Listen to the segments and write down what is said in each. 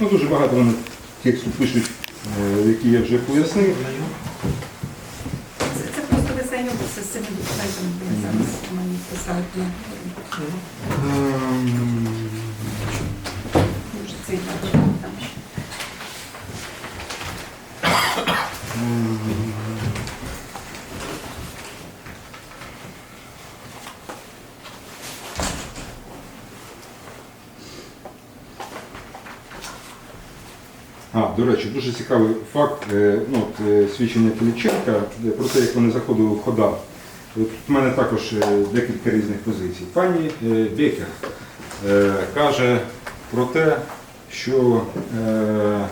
Ну, дуже багато вони тексту пишуть, е, які я вже пояснив. Це, просто висеньо, це з цими зараз мені писав. Ем, Може, цей там. А, до речі, дуже цікавий факт е, ну, е, свідчення Кіліченка е, про те, як вони заходили в хода. Тут в мене також е, декілька різних позицій. Пані е, Бекер е, каже про те, що е, е,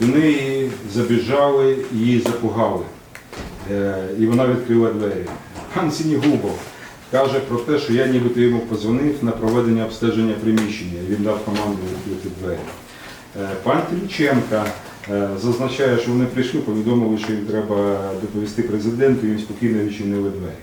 до неї забіжали і запугали. Е, і вона відкрила двері. Пан Сінігубов каже про те, що я нібито йому позвонив на проведення обстеження приміщення. Він дав команду відкрити двері. Е, Пан Кіліченка е, зазначає, що вони прийшли, повідомили, що їм треба доповісти президенту, і їм спокійно відчинили двері.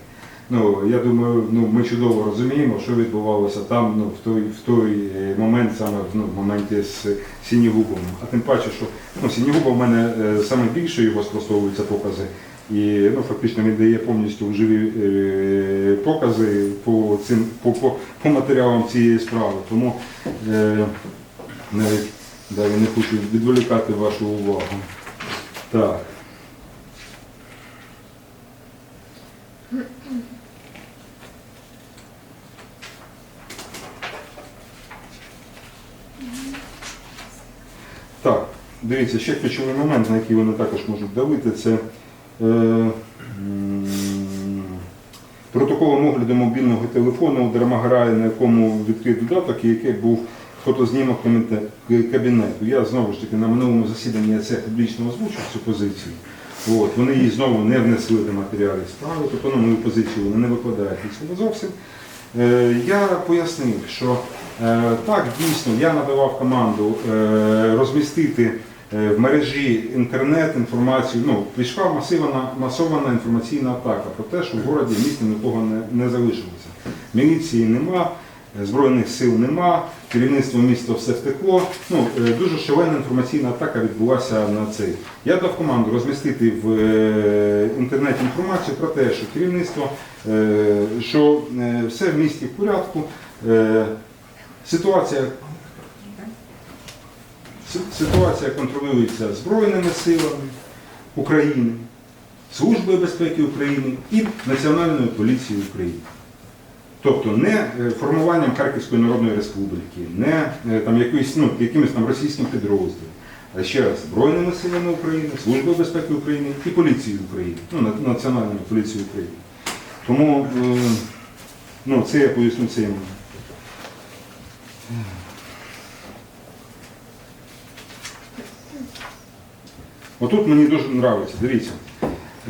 Ну, я думаю, ну, ми чудово розуміємо, що відбувалося там ну, в, той, в той е, момент, саме ну, в моменті з Сінігубом. А тим паче, що ну, Сінігуба в мене е, саме більше його спростовуються покази. І ну, фактично він дає повністю живі е, покази по, цим, по, по, по матеріалам цієї справи. Тому е, навіть далі не хочу відволікати вашу увагу. Так. Так, дивіться, ще ключовий момент, на який вони також можуть давити, це е, протоколом огляду мобільного телефону у Дермаграї, на якому відкритий додаток, який був фотознімок кабінету. Я знову ж таки на минулому засіданні я це публічно озвучив цю позицію. От, вони її знову не внесли до матеріалів справи, тобто на мою позицію вони не викладають від зовсім. Е, Я пояснив, що е, так, дійсно, я надавав команду е, розмістити е, в мережі інтернет інформацію. Ну, пішла масивана, масована інформаційна атака про те, що в городі місті нікого не, не залишилося. Міліції нема, е, збройних сил нема, керівництво міста все втекло. Ну, е, дуже шалена інформаційна атака відбулася на цей. Я дав команду розмістити в е, інтернеті інформацію про те, що керівництво, е, що все в місті в порядку. Ситуація Ситуація контролюється Збройними силами України, Службою безпеки України і Національною поліцією України. Тобто не е, формуванням Харківської Народної Республіки, не е, там, якоюсь, ну, якимось там російським підрозділом, а ще раз Збройними силами України, Службою безпеки України і поліцією України, ну, На- Національною поліцією України. Тому е, ну, це я поясню момент. Отут мені дуже подобається, дивіться.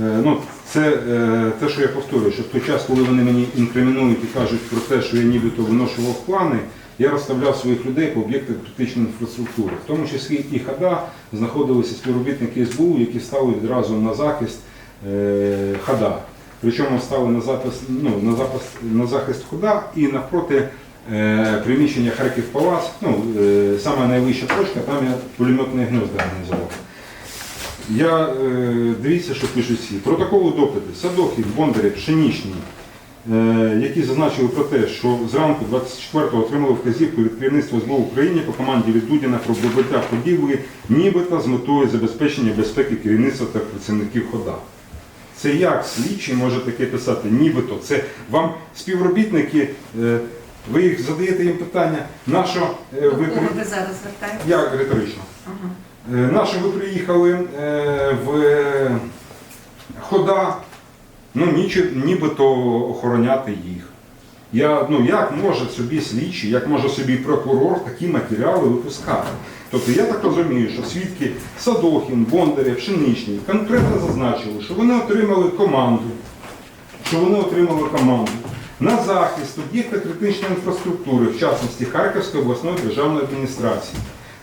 Е, Ну, це е, те, що я повторюю, що в той час, коли вони мені інкримінують і кажуть про те, що я нібито виношував плани, я розставляв своїх людей по об'єктах критичної інфраструктури. В тому числі і ХАДА знаходилися співробітники СБУ, які стали відразу на захист е, ХАДА. Причому стали на, запис, ну, на, запис, на захист ХАДА і навпроти е, приміщення Харків Палац, ну, е, саме найвища точка, там я пулеметне гніздо організував. Я е, дивіться, що пишуть всі. Протоколи допити Садохів, Бондарів, Пшенічний, е, які зазначили про те, що зранку 24-го отримали вказівку від керівництва СБУ України по команді від Дудіна про прибуття будівлі, нібито з метою забезпечення безпеки керівництва та працівників хода. Це як слідчий може таке писати? Нібито. Це вам співробітники, е, ви їх задаєте їм питання, на що е, ви ви зараз звертаєтесь? я риторично. Ага. Е, Наші ви приїхали е, в хода, ну нібито охороняти їх. Я, ну, як може собі слідчий, як може собі прокурор такі матеріали випускати? Тобто я так розумію, що свідки Садохін, Бондаря, Пшеничний конкретно зазначили, що вони отримали команду, що вони отримали команду на захист об'єкта критичної інфраструктури, в частності Харківської обласної державної адміністрації,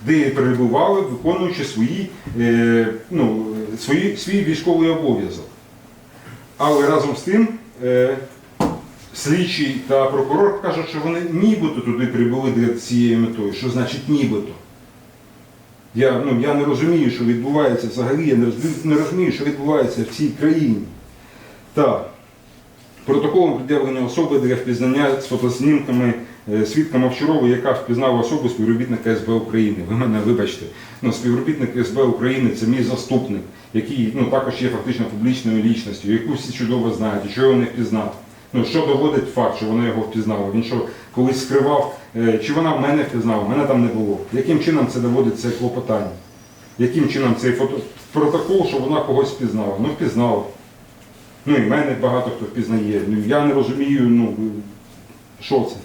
де перебували, виконуючи свої, е, ну, свої, свій військовий обов'язок. Але разом з тим е, слідчий та прокурор кажуть, що вони нібито туди прибули для цієї метою. Що значить нібито? Я, ну, я не розумію, що відбувається взагалі, я не розумію, що відбувається в цій країні. Так. Протоколом пред'явлення особи для впізнання з фотознімками е, свідка Мовчарової, яка впізнала особу співробітника СБ України. Ви мене вибачте. Ну, співробітник СБ України це мій заступник, який ну, також є фактично публічною лічністю, яку всі чудово знають, що його не впізнав. Ну, що доводить факт, що вона його впізнала? Він що колись скривав, е, чи вона в мене впізнала, мене там не було. Яким чином це доводить це клопотання? Яким чином цей фото... протокол, що вона когось впізнала? Ну, впізнала. Ну і мене багато хто впізнає. Ну, я не розумію, ну, що це.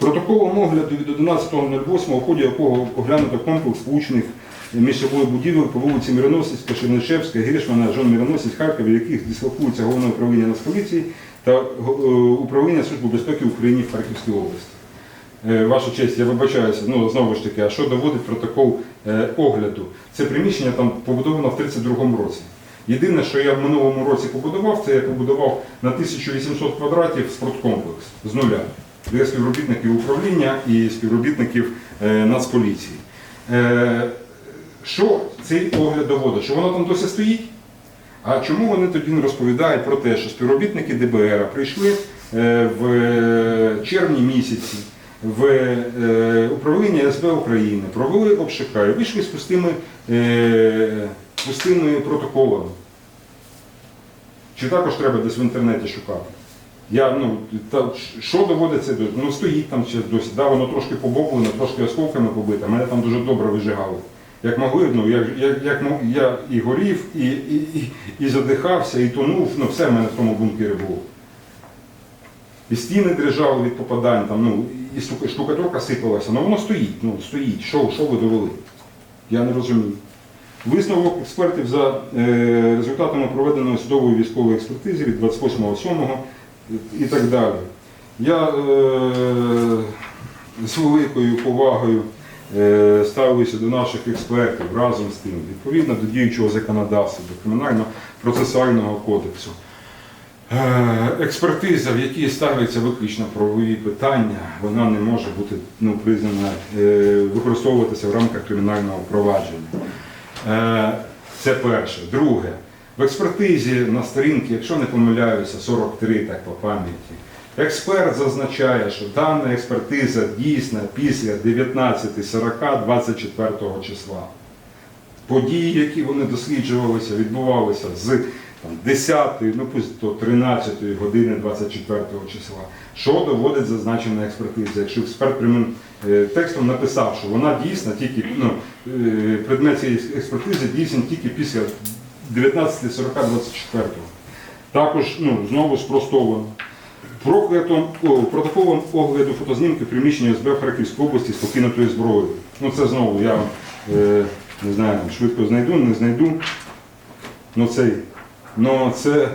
Протоколом огляду від 11.08, у ході якого оглянуто комплекс влучних між собою будівель по вулиці Мироносицька, Шернишевська, Грішмана, Жон Мироносець, Харків, в яких дислокується головне управління Нацполіції та е, управління Служби безпеки України в Харківській області. Е, Ваша честь, я вибачаюся, ну знову ж таки, а що доводить протокол е, огляду? Це приміщення там побудовано в 32-му році. Єдине, що я в минулому році побудував, це я побудував на 1800 квадратів спорткомплекс з нуля для співробітників управління і співробітників е, Нацполіції. Е, що цей огляд доводить? Що воно там досі стоїть? А чому вони тоді не розповідають про те, що співробітники ДБР прийшли е, в червні місяці в управління СБ України, провели обшука і вийшли з пустими, пустими протоколами? Чи також треба десь в інтернеті шукати? Я, ну, та, що доводиться до ну стоїть там ще досі, да, воно трошки побоблено, трошки осколками побите, мене там дуже добре вижигали. Як могли, ну як, як, як я і горів, і, і, і, і задихався, і тонув, ну все в мене в тому бункері було. І стіни дрижали від попадань, там, ну, і штука- штукатурка сипалася, ну воно стоїть, ну стоїть. Що, що ви довели? Я не розумію. Висновок експертів за е, результатами проведеної судової військової експертизи від 28.07 і так далі. Я е, з великою повагою е, ставлюся до наших експертів разом з тим, відповідно до діючого законодавства, до кримінально-процесуального кодексу. Е, Експертиза, в якій ставляться виключно правові питання, вона не може бути ну, признана е, використовуватися в рамках кримінального провадження. Е, Це перше. Друге, в експертизі на сторінці, якщо не помиляюся, 43 так по пам'яті, експерт зазначає, що дана експертиза дійсна після 19.40-24 числа. Події, які вони досліджувалися, відбувалися з 10 ну пусть до 13 години 24 числа. Що доводить зазначена експертиза? Якщо експерт прямим е, текстом написав, що вона дійсна тільки, ну, е, предмет цієї експертизи дійсний тільки після 19.40-24. Також ну, знову спростовано. Проклятом, о, протоколом огляду фотознімки приміщення СБ в Харківській області з покинутою зброєю. Ну це знову я е, не знаю, швидко знайду, не знайду. Ну цей, ну це, е,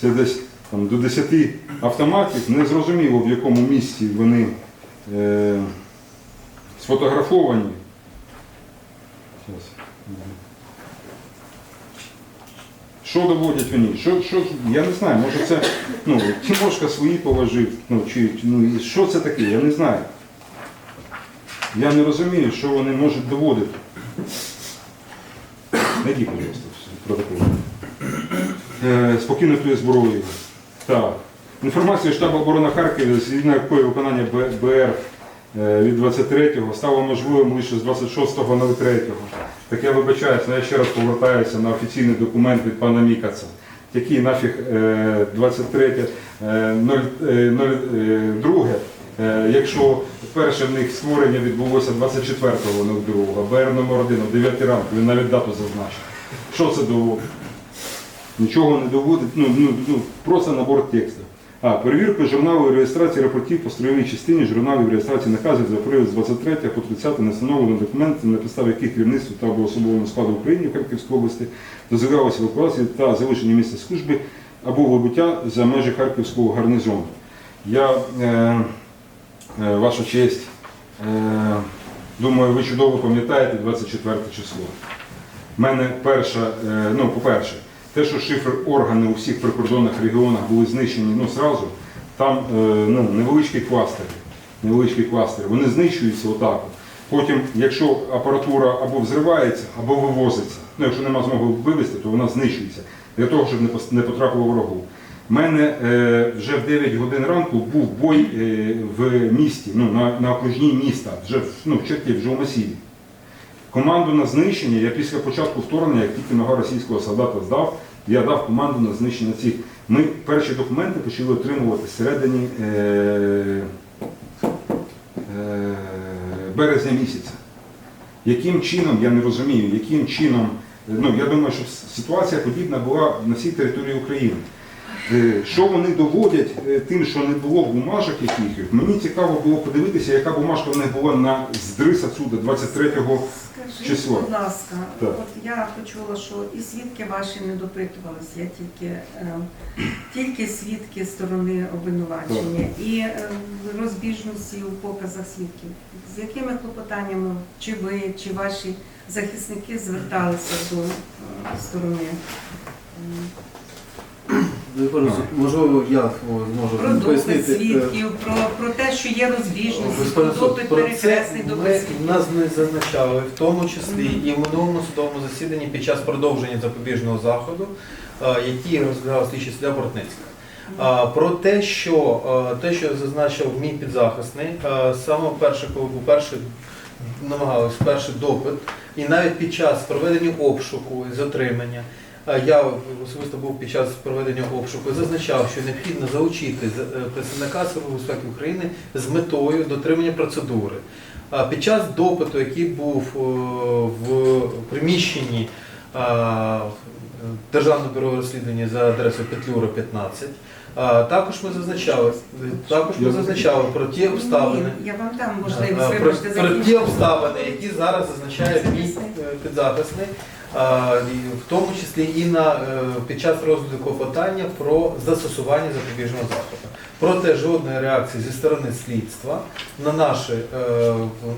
це десь там, до 10 автоматів. Не зрозуміло в якому місці вони е, сфотографовані. Що доводять вони? Що, що, я не знаю, може це ну, Тимошка свої положив, ну, чи, ну, що це таке, я не знаю. Я не розумію, що вони можуть доводити. Найди, ласка, протокол. Е, покинутою зброєю. Так. Інформація штабу оборони Харкова, згідно якої виконання БР від 23-го стало можливим лише з 26.03. Так я вибачаюся, але я ще раз повертаюся на офіційний документ від пана Мікаца. Який нафіг е, 23 е, 0, е, 02, е, якщо перше в них створення відбулося 24-го 02, БР номер 1 о 9 ранку, він навіть дату зазначив. Що це доводить? Нічого не доводить, ну, ну, ну, просто набор тексту. А, перевірка журналу реєстрації рапортів по строєвій частині журналів реєстрації наказів за період з 23 по 30 не встановлено документи, на підставі яких керівництво та або особовому складу України в Харківській області дозволялося евакуації та залишення місця служби або вибуття за межі Харківського гарнізону. Я, е, е, ваша честь, е, думаю, ви чудово пам'ятаєте 24 число. У мене перша, е, ну, по-перше, те, що шифр органи у всіх прикордонних регіонах були знищені ну, зразу, там е, ну, невеличкі кластери. невеличкі кластери, вони знищуються отак. Потім, якщо апаратура або взривається, або вивозиться, ну якщо нема змоги вивезти, то вона знищується для того, щоб не потрапило ворогу. У мене е, вже в 9 годин ранку був бой е, в місті, ну, на, на окружній міста, вже ну, в черті, вже в масіві. Команду на знищення я після початку вторгнення, як тільки нога російського солдата здав, я дав команду на знищення цих. Ми перші документи почали отримувати всередині е, е, березня місяця. Яким чином, я не розумію, яким чином, е, ну я думаю, що ситуація подібна була на всій території України. Е, Що вони доводять е, тим, що не було в бумажах якихось, мені цікаво було подивитися, яка бумажка в них була на здрис отсюда 23-го Скажіть, число. будь ласка, Так. от я почула, що і свідки ваші не допитувалися, я тільки, е, тільки свідки сторони обвинувачення і е, розбіжності у показах свідків. З якими клопотаннями чи ви, чи ваші захисники зверталися до е, сторони? М, Можливо, я зможу Про допит пояснити. е, свідків, про, про те, що є розбіжності, про допит про це перекресний ми допит нас не зазначали, в тому числі і в минулому судовому засіданні під час продовження запобіжного заходу, е, який розглядав слідчий суддя Бортницька. Про те, що е, те, що зазначив мій підзахисний, е, саме перше, коли був перший намагалися перший допит, і навіть під час проведення обшуку і затримання. Е, Я особисто був під час проведення обшуку, зазначав, що необхідно залучити з- е, представника Служби безпеки України з метою дотримання процедури. А Під час допиту, який був е, в приміщенні е, Державного бюро розслідування за адресою Петлюра 15, також ми зазначали, також ми зазначали про ті обставини. Ні, я вам дам можливість Про, про ті обставини, які зараз зазначає мій Підзахисний. В тому числі і на, е, під час розгляду клопотання про застосування запобіжного заходу. Проте жодної реакції зі сторони слідства на наші е,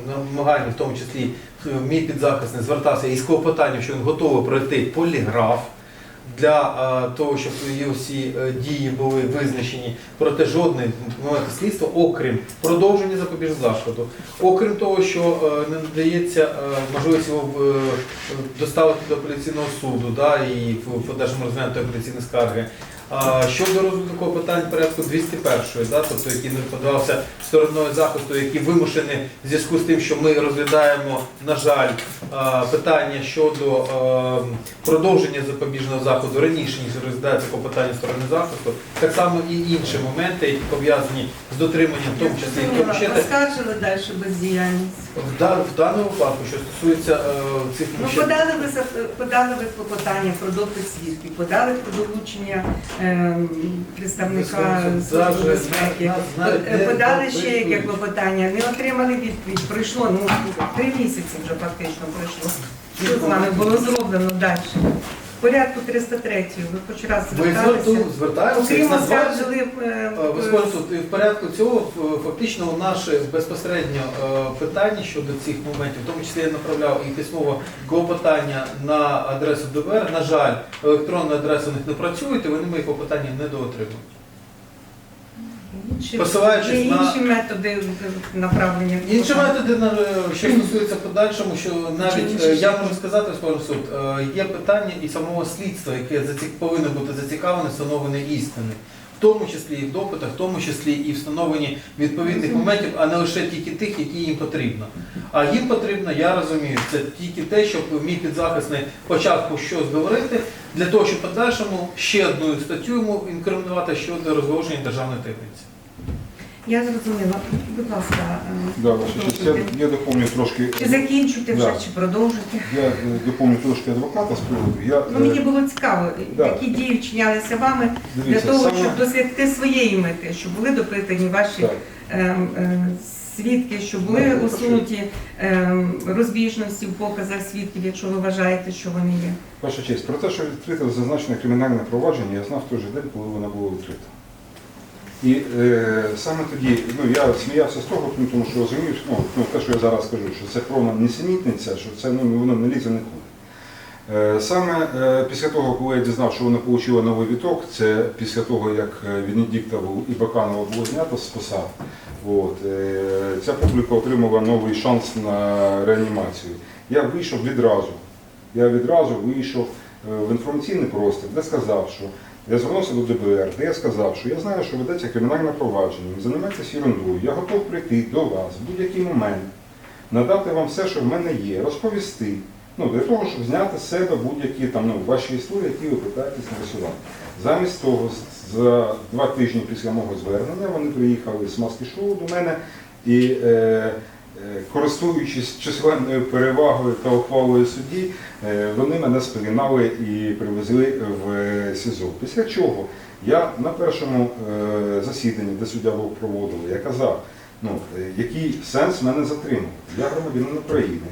намагання, в тому числі е, мій підзахисник звертався із клопотанням, що він готовий пройти поліграф для е, того, щоб її всі е, дії були визначені, проте жодне момент слідства, окрім продовження запобіжного заходу, окрім того, що е, не надається можливість його доставити до апеляційного суду, да, і в подальшому розглянути апеляційні скарги. Щодо розгляду клопотань порядку 201, да, тобто який не подавався стороною захисту, які вимушені в зв'язку з тим, що ми розглядаємо, на жаль, питання щодо продовження запобіжного заходу раніше, ніж розглядається клопотання сторони захисту, так само і інші моменти, які пов'язані з дотриманням, в тому числі і в Оскаржили далі бездіяльність. в, да- в даному випадку, що стосується е, цих Ну, подали ви подали ви клопотання про допит свідків, подали про долучення представника Служби безпеки. Подали ще яке клопотання, не отримали відповідь. Пройшло, ну три місяці вже фактично пройшло. Що з вами було зроблено далі? В порядку 303 ви хоч раз зверталися? Ми звертаємося Окрім оскаржили і в порядку цього фактично наше безпосередньо е, питання щодо цих моментів, в тому числі я направляв і письмове клопотання на адресу ДБР. На жаль, електронна адреса у них не працює, і вони мої клопотання не доотримують. інші- посилаючись є на- інші методи направлення. Інші методи, на- що стосуються подальшому, що навіть е, я можу сказати, Господи суд, е, є питання і самого слідства, яке заці- повинно бути зацікавлене встановлення істини. В тому числі і в допитах, в тому числі і встановленні відповідних моментів, а не лише тільки тих, які їм потрібно. А їм потрібно, я розумію, це тільки те, щоб мій підзахисний почав щось говорити, для того, щоб подальшому ще одну статтю йому інкримінувати щодо розголошення державної таємниці. Я зрозуміла. Будь ласка, е, Да, ваша честь, я, я доповню трошки. Чи закінчуйте вже, Да. чи продовжуйте? Я е, доповню трошки адвоката з приводу. Я, Ну, мені е, було цікаво, да. які дії вчинялися вами для дивіться, того, саме- щоб досягти своєї мети, щоб були допитані ваші Так. ем, е, свідки, щоб були Ну, усунуті ем, розбіжності в показах свідків, якщо ви вважаєте, що вони є. Ваша честь, про те, що відкрите зазначене кримінальне провадження, я знав в той же день, коли воно було відкрито. І е, саме тоді, ну я сміявся з того, ну, тому що розумію, що, ну, ну, те, що я зараз кажу, що це повна несенітниця, що це ну, воно не лізе нікуди. Е, Саме е, після того, коли я дізнав, що вона отримала новий віток, це після того, як е, Венедіктову і Баканова було знято з посад, От, е, ця публіка отримала новий шанс на реанімацію. Я вийшов відразу. Я відразу вийшов е, в інформаційний простір, де сказав, що я звернувся до ДБР, де я сказав, що я знаю, що ведеться кримінальне провадження, ви займаєтесь ерундою, я готов прийти до вас в будь-який момент, надати вам все, що в мене є, розповісти. Ну, для того, щоб зняти з себе будь-які там ну, ваші історії, які ви питаєтесь нарисувати. Замість того, за два тижні після мого звернення вони приїхали з маски шоу до мене і, е, користуючись численною перевагою та ухвалою судді, е, вони мене сприймали і привезли в е, СІЗО. Після чого я на першому е, засіданні, де суддя був проводили, я казав, ну, е, який сенс мене затримувати. Я громадянин України.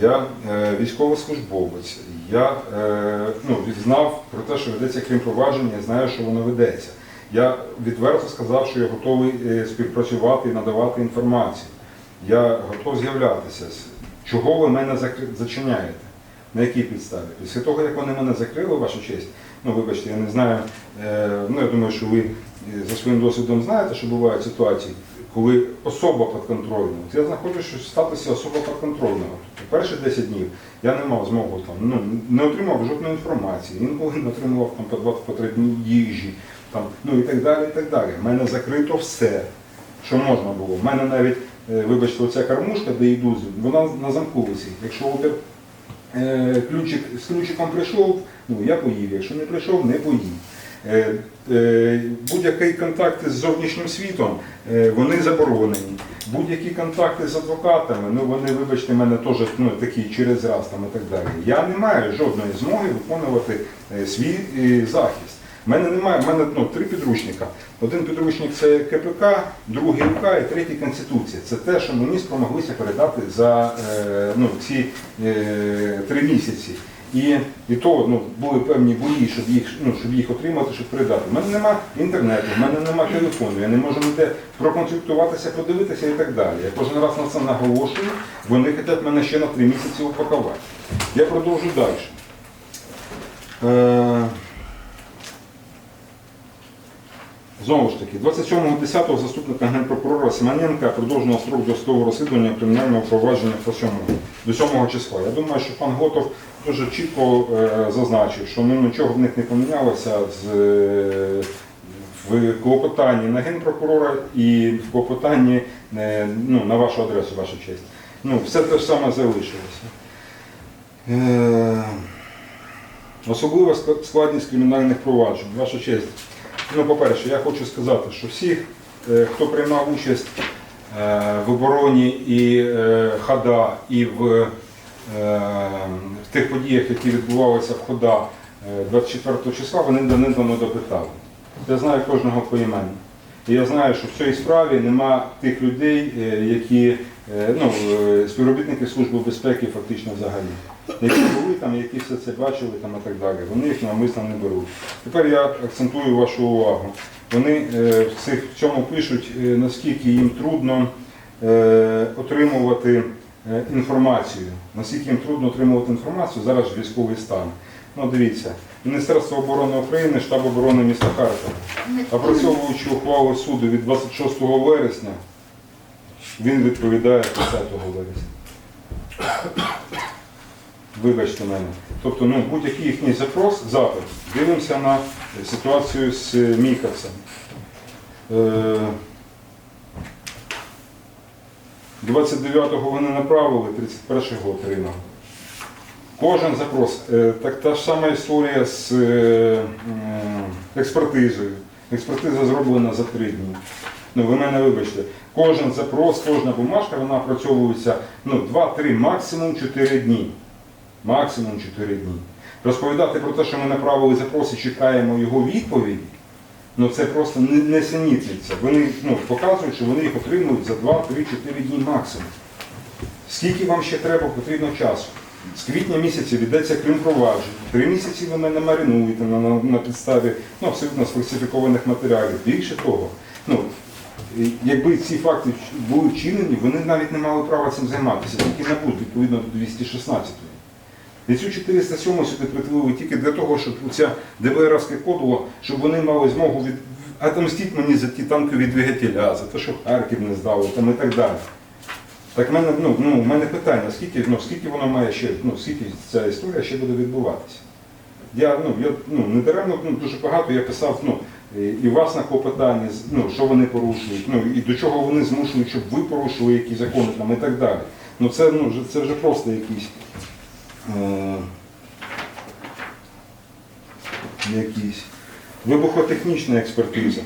Я е, військовослужбовець, я е, ну, знав про те, що ведеться крім провадження, я знаю, що воно ведеться. Я відверто сказав, що я готовий е, співпрацювати і надавати інформацію. Я готов з'являтися. Чого ви мене зачиняєте? На якій підставі? Після того, як вони мене закрили, ваша честь, ну вибачте, я не знаю, е, ну я думаю, що ви е, за своїм досвідом знаєте, що бувають ситуації, коли особа підконтрольна. От я знаходжусь в статусі особа підконтрольного. Тобто перші 10 днів я не мав змогу там, ну, не отримав жодної інформації, інколи не отримував там по 2 по 3 дні їжі, там, ну і так далі. і так далі. У мене закрито все, що можна було. У мене навіть, вибачте, оця кормушка, де йду, вона на замку висить. Якщо опір е, ключик, з ключиком прийшов, ну я поїв, якщо не прийшов, не поїв. Е, е, Будь-який контакт з зовнішнім світом, е, вони заборонені. Будь-які контакти з адвокатами, ну вони, вибачте, мене теж ну, такі через раз там і так далі. Я не маю жодної змоги виконувати е, свій е, захист. У мене немає, в мене ну, три підручника. Один підручник це КПК, другий УК і третій Конституція. Це те, що мені спромоглися передати за е, ну, ці е, три місяці. І, і то ну, були певні бої, щоб їх, ну, щоб їх отримати, щоб передати. У мене нема інтернету, в мене нема телефону, я не можу ніде проконсультуватися, подивитися і так далі. Я кожен раз на це наголошую, вони хочуть мене ще на три місяці упакувати. Я продовжу далі. Е, Знову ж таки, 27.10 заступника генпрокурора Семененка продовжено строк досудового розслідування кримінального провадження по 7, до 7 числа. Я думаю, що пан Готов дуже чітко е, зазначив, що ну, нічого в них не помінялося з, е, в клопотанні на генпрокурора і в клопотанні е, ну, на вашу адресу, ваша честь. Ну, все те ж саме залишилося. Особлива складність кримінальних проваджень. Ваша честь. Ну, по-перше, я хочу сказати, що всі, е, хто приймав участь е, в обороні і е, ХАДА, і в, тих подіях, які відбувалися в ХОДА е, 24 числа, вони давним-давно допитали. Я знаю кожного поіменно. Я знаю, що в цій справі нема тих людей, е, які е, ну, е, співробітники Служби безпеки фактично взагалі. Які були там, які все це бачили там, і так далі. Вони їх навмисно не беруть. Тепер я акцентую вашу увагу. Вони в, цьому пишуть, наскільки їм трудно отримувати інформацію. Наскільки їм трудно отримувати інформацію, зараз військовий стан. Ну, дивіться, Міністерство оборони України, штаб оборони міста Харкова, опрацьовуючи ухвалу суду від 26 вересня, він відповідає 30 вересня. Вибачте мене. Тобто, ну, будь-який їхній запрос, запит, дивимося на ситуацію з е, Е, 29-го вони направили, 31-го отримали. Кожен запрос. Е, Так та ж сама історія з е, експертизою. Експертиза зроблена за три дні. Ну, ви мене вибачте. Кожен запрос, кожна бумажка, вона опрацьовується ну, 2-3, максимум 4 дні. Максимум 4 дні. Розповідати про те, що ми направили запрос і чекаємо його відповіді, ну це просто не, не синітниця. Вони ну, показують, що вони їх отримують за 2-3-4 дні максимум. Скільки вам ще треба потрібно часу? З квітня місяця віддається крім проваджень. Три місяці ви мене маринуєте на, на, на підставі ну, абсолютно сфальсифікованих матеріалів. Більше того, ну, якби ці факти були вчинені, вони навіть не мали права цим займатися, тільки набуть відповідно до 216. І цю 407 сюди притулили тільки для того, щоб ця ДБРівське кодуло, щоб вони мали змогу від, отомстіть мені за ті танкові двигателя, за те, що Харків не здали там і так далі. Так в мене, ну, ну, в мене питання, скільки, ну, скільки воно має ще, ну, скільки ця історія ще буде відбуватися. Я, ну, я ну, не даремно ну, дуже багато я писав ну, і- вас на клопотанні, з- ну, що вони порушують, ну, і до чого вони змушують, щоб ви порушили які закони там, і так далі. Ну, це, ну, це вже просто якісь. Е- якісь. Вибухотехнічна експертиза.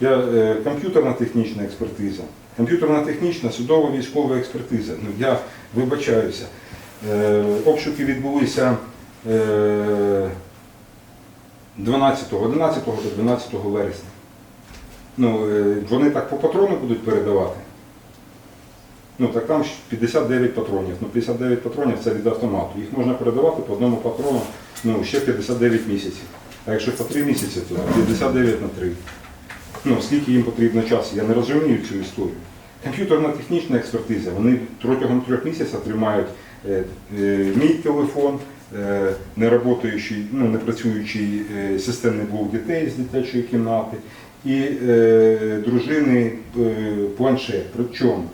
Я, е, комп'ютерна технічна експертиза. Комп'ютерна технічна, судова військова експертиза. Ну, я вибачаюся. Е, обшуки відбулися е, 12, 11 до 12 вересня. Ну, е, вони так по патрону будуть передавати. Ну, так там 59 патронів. Ну, 59 патронів це від автомату. Їх можна передавати по одному патрону ну, ще 59 місяців. А якщо по 3 місяці, то 59 на 3. Ну, скільки їм потрібно часу, я не розумію цю історію. Комп'ютерна технічна експертиза, вони протягом трьох місяців тримають е, е, мій телефон, е, не работаючий, ну, не працюючий е, системний блок дітей з дитячої кімнати і дружини планшет. Причому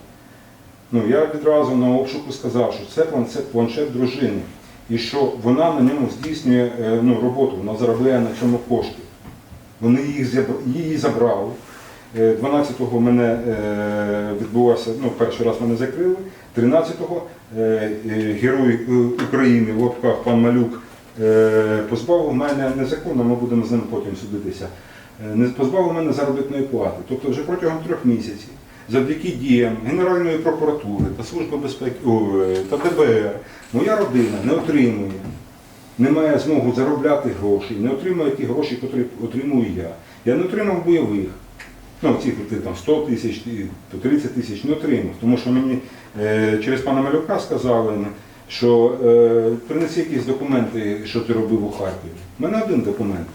ну, я відразу на обшуку сказав, що це планшет, планшет дружини і що вона на ньому здійснює ну, роботу, вона заробляє на цьому кошти. Вони їх її забрали. Е, 12-го мене е, відбулося, ну, перший раз мене закрили. 13-го е, е, герой е, України в лапках пан Малюк е, позбавив мене незаконно, ми будемо з ним потім судитися. е, Не позбавив мене заробітної плати. Тобто вже протягом трьох місяців, завдяки діям Генеральної прокуратури та Служби безпеки е, та ДБР, моя родина не отримує не має змогу заробляти гроші, не отримує ті гроші, які отримую я. Я не отримав бойових. Ну, ці там 100 тисяч, 30 тисяч не отримав. Тому що мені е, через пана Малюка сказали, що е, принеси якісь документи, що ти робив у Харкові. У мене один документ.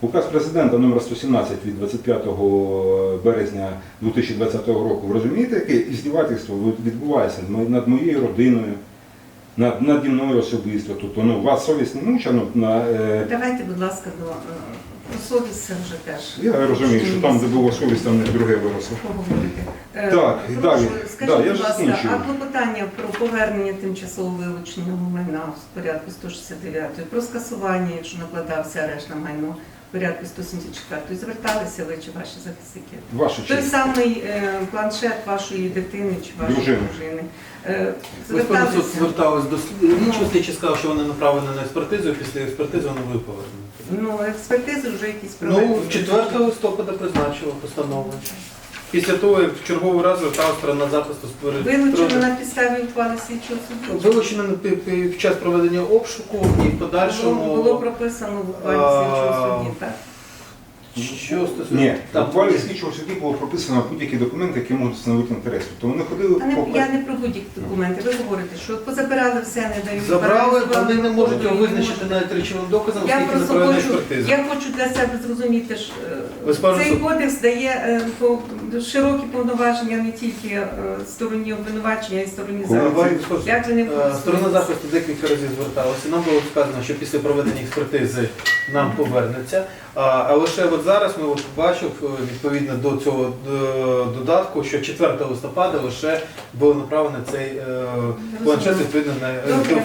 Указ президента номер 117 від 25 березня 2020 року. Ви розумієте, яке іздівательство відбувається над моєю родиною, над, наді мною особисто. Тобто, ну, вас совість не муча, ну, на, е, Давайте, будь ласка, до е, про совість це вже теж. я розумію, що там, де було совість, там не друге виросло. поговорити. Е, Так, і прошу, далі. Скажіть, Да, я будь ж ласка, закінчую. а клопотання про повернення тимчасово вилученого майна в порядку 169, про скасування, якщо накладався арешт на майно порядку 174, зверталися ви чи ваші захисники? Ваша Той честь. самий е, планшет вашої дитини чи вашої Дружини. дружини. Е, зверталися? звертались до слідчого, слідчий сказав, що вони направлені на експертизу, і після експертизи вони будуть повернені. Ну, експертизи вже якісь Ну, проведені. 4 листопада призначила постанову. Після того, як в черговий раз звертала сторона захисту з Вилучено на підставі ухвали слідчого суду. Вилучено під час проведення обшуку і в подальшому. було прописано в ухвалі слідчого судді, так? Що стосується Ні, в ухвалі слідчого судді було прописано будь-які документи, які можуть становити інтерес. Тобто вони ходили Та не, по я не про будь-які документи. Ви говорите, що позабирали все, не дають. забрали, паралізували, вони не можуть його визначити навіть речовим доказом, Я оскільки не просто проведена хочу, експертиза. я хочу для себе зрозуміти, що е, цей суд- кодекс дає е, по- широкі повноваження не тільки е, стороні обвинувачення, а й стороні захисту. Як Е, Сторона захисту декілька разів зверталася. Нам було сказано, що після проведення експертизи нам повернеться. А, лише от зараз ми от бачив е, відповідно до цього е, додатку, що 4 листопада лише було направлено цей е, планшет відповідно на е, Добре.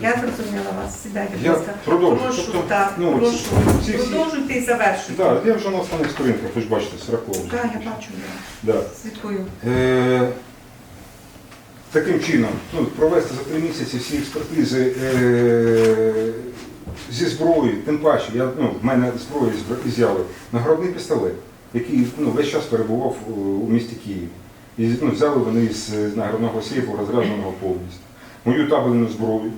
Я зрозуміла вас. Сідайте, будь ласка. Прошу, Тобто, так, ну, прошу. ці всі- Продовжуйте і завершуйте. Так, я вже на останніх сторінках, ви ж бачите, сраково. Так, я бачу, Да. слідкую. Е, таким чином, ну, провести за три місяці всі експертизи е, зі зброєю, тим паче, я, ну, в мене зброю взяли нагородний пістолет, який ну, весь час перебував у, у місті Києві. І ну, взяли вони з нагородного сейфу розрядженого повністю. Мою табельну зброю,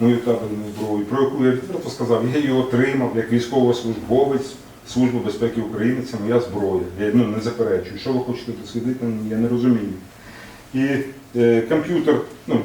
мою табельну зброю, про яку я відверто сказав, я її отримав як військовослужбовець Служби безпеки України, це моя зброя. Я ну, не заперечую. Що ви хочете дослідити, я не розумію. І е, комп'ютер, ну,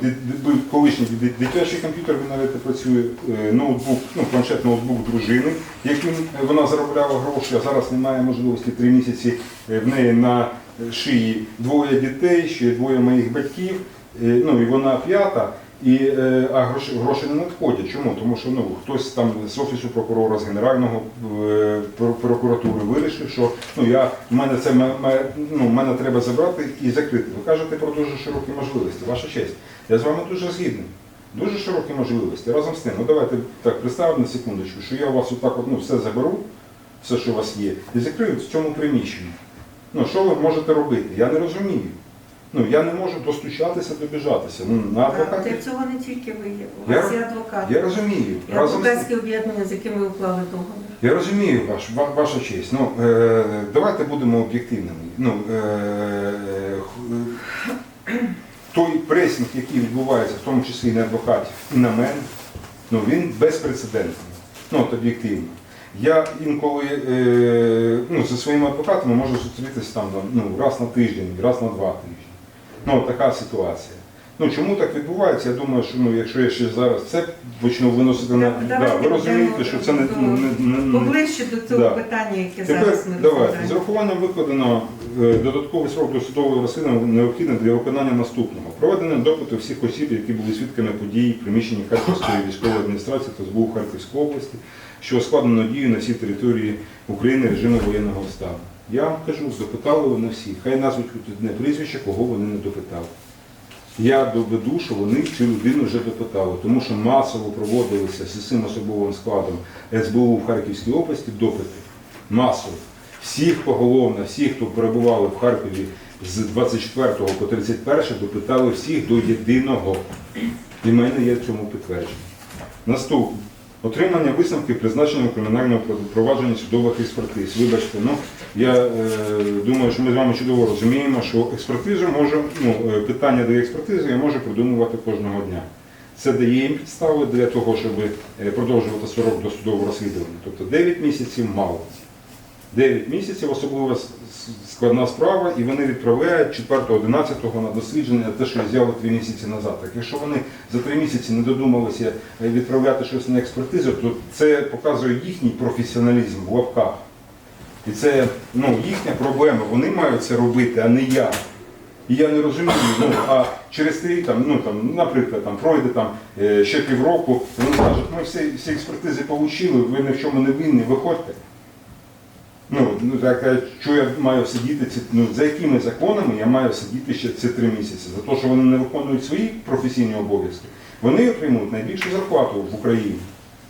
колишній дитячий комп'ютер, він навіть працює, е, ноутбук, ну, планшет ноутбук дружини, яким е, вона заробляла гроші, а зараз немає можливості три місяці е, в неї на шиї двоє дітей, ще двоє моїх батьків, е, ну і вона п'ята. І, е, а гроші, гроші не надходять. Чому? Тому що ну, хтось там з офісу прокурора, з Генерального е, прокуратури вирішив, що ну, я, мене це ма- ну, мене треба забрати і закрити. Ви кажете про дуже широкі можливості. Ваша честь. Я з вами дуже згідний. Дуже широкі можливості. Разом з тим, ну давайте так представимо на секундочку, що я у вас отак от, ну, все заберу, все, що у вас є, і закрию в цьому приміщенні. Ну, що ви можете робити? Я не розумію. Ну, я не можу достучатися, добіжатися. Ну, на А адвокатів. Для цього не тільки ви є. У вас роз- є адвокат. Я розумію. І Разом адвокатське об'єднання, з яким ви уклали договір. я розумію ваш, ва- ваша честь. Ну, е, давайте будемо об'єктивними. Ну, е, той пресінг, який відбувається, в тому числі і на адвокатів, і на мене, ну, він безпрецедентний. Ну, от об'єктивно. Я інколи е, ну, зі своїми адвокатами можу зустрітися там ну, раз на тиждень, раз на два тижні. Ну, така ситуація. Ну, чому так відбувається? Я думаю, що ну, якщо я ще зараз це почну виносити на. Да, ви розумієте, що це не, не, не, не, Поближче до цього Да. питання, яке Тепер зараз ми давайте. З урахуванням викладено е, додатковий срок досудового розслідування необхідний для виконання наступного. Проведення допиту всіх осіб, які були свідками подій в приміщенні Харківської військової адміністрації та СБУ Харківської області, що складено дію на всій території України режиму воєнного стану. Я вам кажу, допитали вони всі. Хай назвуть одне прізвище, кого вони не допитали. Я доведу, що вони цю людину вже допитали, тому що масово проводилися з цим особовим складом СБУ в Харківській області допити. Масово. Всіх поголовно, всіх, хто перебували в Харкові з 24 по 31 допитали всіх до єдиного. І в мене є цьому підтвердження. Наступне. Отримання висновків призначення кримінального провадження судових експертиз. Вибачте, ну я е, думаю, що ми з вами чудово розуміємо, що експертизу може, ну, е, питання до експертизи я можу придумувати кожного дня. Це дає їм підстави для того, щоб е, продовжувати срок досудового розслідування. Тобто 9 місяців мало. 9 місяців особливо складна справа, і вони відправляють 4-11 на дослідження те, що взяли 3 місяці назад. Так якщо вони за 3 місяці не додумалися е, відправляти щось на експертизу, то це показує їхній професіоналізм в лапках. І це ну, їхня проблема. Вони мають це робити, а не я. І я не розумію, ну а через три, там, ну там, наприклад, там пройде там е, ще півроку, вони кажуть, ми всі, всі експертизи отримали, ви ні в чому не винні, виходьте. Ну, ну так, що я маю сидіти ці, ну, за якими законами я маю сидіти ще ці три місяці? За те, що вони не виконують свої професійні обов'язки. Вони отримують найбільшу зарплату в Україні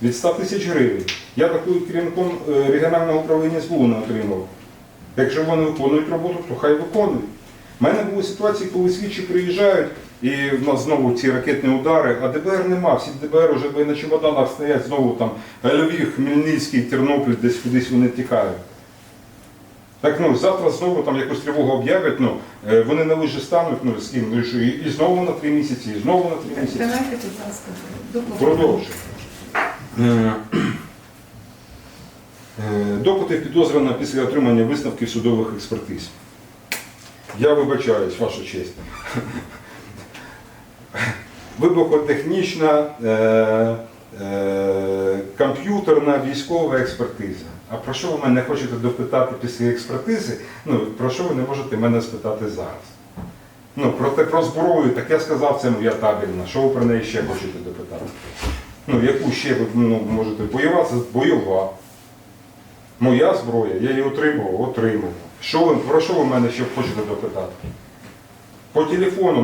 від 100 тисяч гривень. Я такою керівником е, регіонального управління СБУ не отримав. Якщо вони виконують роботу, то хай виконують. У мене були ситуації, коли слідчі приїжджають, і в нас знову ці ракетні удари, а ДБР нема. Всі ДБР вже на чемоданах стоять знову там Львів, Хмельницький, Тернопіль, десь кудись вони тікають. Так ну завтра знову там якусь тривогу об'являть, ну е, вони на лижі стануть, ну з ким, ну і і, знову на три місяці, і знову на три місяці. Давайте, будь ласка, до Продовжуємо. Е, е, Допити підозрюваного після отримання висновків судових експертиз. Я вибачаюсь, ваша честь. Вибухотехнічна, е, е, комп'ютерна військова експертиза. А про що ви мене хочете допитати після експертизи? Ну, про що ви не можете мене спитати зараз? Ну, про, про зброю, так я сказав, це моя табельна. Що ви про неї ще хочете допитати? Ну, яку ще ви ну, можете бойова, це бойова. Моя зброя, я її отримав, отримав. Що ви, про що ви мене ще хочете допитати? По телефону